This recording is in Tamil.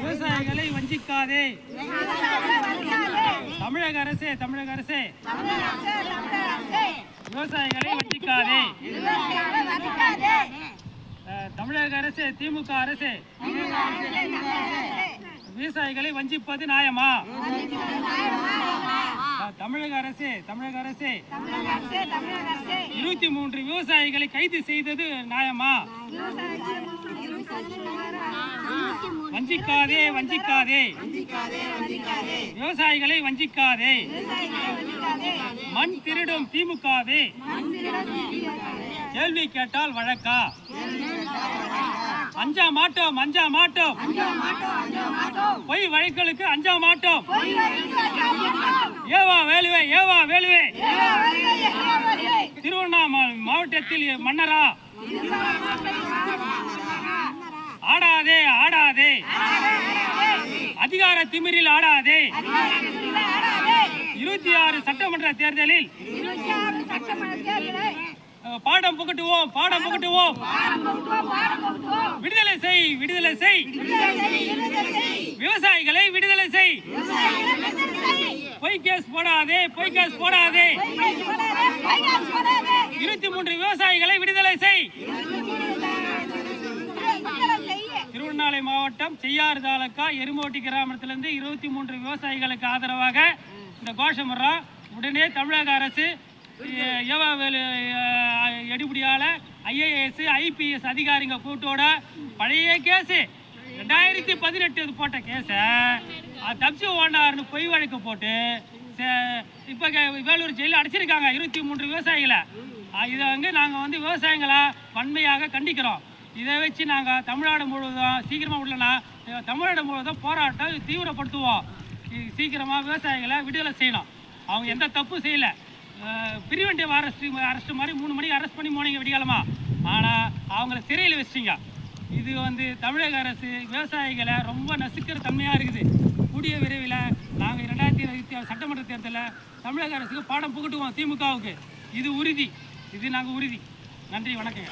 விவசாயிகளை வஞ்சிக்காதே. தமிழக அரசே தமிழக அரசே. விவசாயிகளை வஞ்சிக்காதே. தமிழக அரசே திமுக அரசே. விவசாயிகளை வஞ்சிப்பது நியாயமா? தமிழக அரசே தமிழக அரசே. இருபத்தி மூன்று விவசாயிகளை கைது செய்தது நியாயமா? வஞ்சிக்காதே வஞ்சிக்காதே. விவசாயிகளை வஞ்சிக்காதே. மண் திருடும் திமுகவே. கேள்வி கேட்டால் வழக்கா? அஞ்சா மாட்டோம் அஞ்சா மாட்டோம். பொய் வழக்குகளுக்கு அஞ்சா மாட்டோம். ஏவா வேலுவே ஏவா வேலுவே. திருவண்ணாமலை மாவட்டத்தில் மன்னரா? ஆடாதே ஆடாதே. அதிகார திமிரில் ஆடாதே. இருபத்தி ஆறு சட்டமன்ற தேர்தலில் பாடம் புகட்டுவோம் பாடம் புகட்டுவோம். விடுதலை செய் விடுதலை செய். விவசாயிகளை விடுதலை செய். கேஸ் போடாதே பொய் கேஸ் போடாதே. இருபத்தி மூன்று விவசாயிகளை விடுதலை செய். திருவண்ணாமலை மாவட்டம் செய்யாறு தாலுக்கா எருமோட்டி கிராமத்திலிருந்து இருபத்தி மூன்று விவசாயிகளுக்கு ஆதரவாக இந்த கோஷமிடுறோம் உடனே தமிழக அரசு ஏவாவேலு அஹ், எடுபடியால ஐஏஎஸ் ஐபிஎஸ் அதிகாரிங்க கூட்டோட பழைய கேஸு ரெண்டாயிரத்தி பதினெட்டு போட்ட கேஸை தப்சி ஓனார்னு பொய் வழக்கு போட்டு இப்போ கே- வேலூர் ஜெயிலில் அடைச்சிருக்காங்க. இருபத்தி மூன்று விவசாயிகளை. இதை வந்து நாங்கள் வந்து விவசாயிகளை வன்மையாக கண்டிக்கிறோம். இதை வச்சு நாங்கள் தமிழ்நாடு முழுவதும் சீக்கிரமாக விடலனா தமிழ்நாடு முழுவதும் போராட்டம் தீவிரப்படுத்துவோம். சீக்கிரமாக விவசாயிகளை விடுதலை செய்யணும். அவங்க எந்த தப்பும் செய்யலை. பிரிவென்டிவ் அரெஸ்ட் அரெஸ்ட் மாதிரி மூணு மணிக்கு அரெஸ்ட் பண்ணி போனீங்க விடிகாலமா? ஆனால் அவங்கள சிறையில் வச்சிட்டீங்க. இது வந்து தமிழக அரசு விவசாயிகளை ரொம்ப நசுக்கிற தன்மையாக இருக்குது. கூடிய விரைவில் நாங்கள் இரண்டாயிரத்தி இருபத்தி சட்டமன்ற தேர்தலில் தமிழக அரசுக்கு பாடம் புகட்டுவோம் திமுகவுக்கு. இது உறுதி. இது நாங்கள் உறுதி. நன்றி வணக்கங்க.